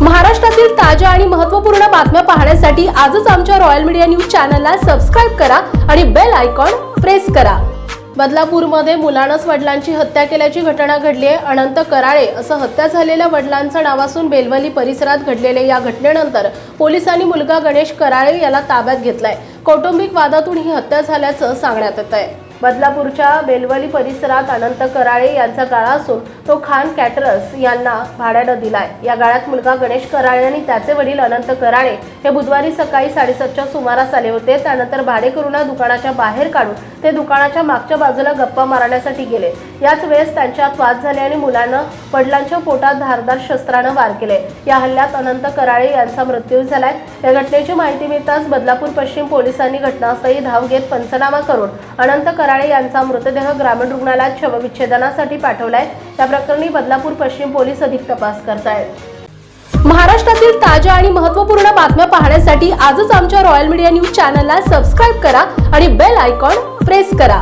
महाराष्ट्रातील ताज्या आणि महत्त्वपूर्ण बातम्या पाहण्यासाठी आजच आमच्या रॉयल मीडिया न्यूज चॅनलला सबस्क्राईब करा आणि बेल आयकॉन प्रेस करा. बदलापूरमध्ये मुलानंच वडिलांची हत्या केल्याची घटना घडली आहे. अनंत कराळे असं हत्या झालेल्या वडिलांचं नाव असून बेलवली परिसरात घडलेल्या या घटनेनंतर पोलिसांनी मुलगा गणेश कराळे याला ताब्यात घेतलाय. कौटुंबिक वादातून ही हत्या झाल्याचं सांगण्यात येत आहे बदलापूरच्या बेलवली परिसरात अनंत कराळे यांचा गाळा असून तो खान कॅटरस यांना भाड्यानं दिलाय. या गाळ्यात मुलगा गणेश कराळे आणि त्याचे वडील अनंत कराळे हे बुधवारी सकाळी साडेसातच्या सुमारास आले होते. त्यानंतर भाडेकरूंना दुकानाच्या बाहेर काढून ते दुकानाच्या मागच्या बाजूला गप्पा मारण्यासाठी गेले. याच वेळेस त्यांच्यात वाद झाले आणि मुलानं वडिलांच्या पोटात धारदार शस्त्रानं वार केले. या हल्ल्यात अनंत कराळे यांचा मृत्यू झालाय. या घटनेची माहिती मिळताच बदलापूर पश्चिम पोलिसांनी घटनास्थळी धाव घेत पंचनामा करून अनंत कराळे यांचा मृतदेह ग्रामीण रुग्णालयात शवविच्छेदनासाठी पाठवलाय. त्या प्रकरणी बदलापूर पश्चिम पोलीस अधिक तपास करतायत. महाराष्ट्रातील ताज्या आणि महत्त्वपूर्ण बातम्या पाहण्यासाठी आजच आमच्या रॉयल मीडिया न्यूज चॅनलला सबस्क्राईब करा आणि बेल आयकॉन प्रेस करा.